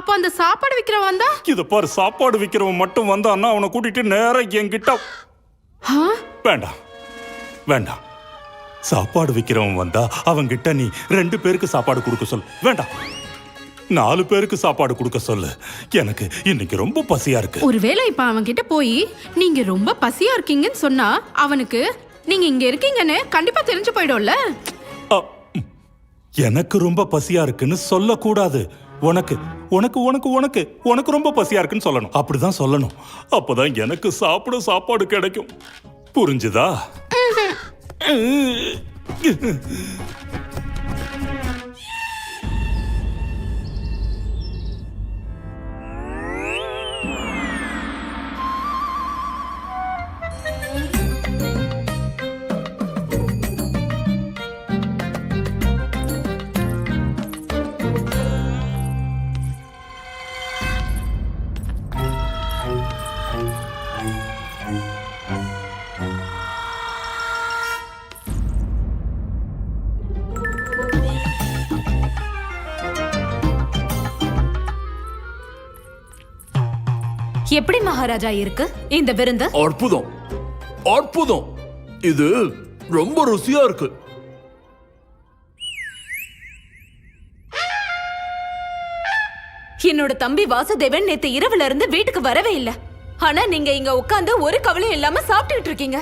அப்ப அந்த சாப்பாடு விக்கிறவன் வந்தா? இத பாரு சாப்பாடு விக்கிறவன் மட்டும் வந்தான்னா அவனை கூட்டிட்டு நேரா என்கிட்ட? வேண்டாம் வேண்டாம். சாப்பாடு விக்கிறவன் வந்தா அவன்கிட்ட நீ ரெண்டு பேருக்கு சாப்பாடு கொடுக்க சொல்லு. வேண்டாம் நாலு பேருக்கு சாப்பாடு கொடுக்க சொல்லு. எனக்கு இன்னைக்கு ரொம்ப பசியா இருக்கு. ஒருவேளை இப்ப அவன் கிட்ட போய் நீங்க ரொம்ப பசியா இருக்கீங்கன்னு சொன்னா அவனுக்கு நீங்க இங்க இருக்கீங்கன்னு கண்டிப்பா தெரிஞ்சு போயிடும்ல. எனக்கு ரொம்ப பசியா இருக்குன்னு சொல்லக்கூடாது. உனக்கு உனக்கு உனக்கு உனக்கு உனக்கு ரொம்ப பசியா இருக்குன்னு சொல்லணும். அப்படிதான் சொல்லணும். அப்பதான் எனக்கு சாப்பிட சாப்பாடு கிடைக்கும். புரிஞ்சுதா? எப்படி மகாராஜா இருக்கு? இந்த விருந்து? அற்புதம். அற்புதம். இது ரொம்ப ருசியா இருக்கு. என்னோட தம்பி வாசுதேவன் நேத்து இரவுல இருந்து வீட்டுக்கு வரவே இல்ல. ஆனா நீங்க இங்க உட்கார்ந்து ஒரு கவலையும் இல்லாம சாப்பிட்டுட்டு இருக்கீங்க.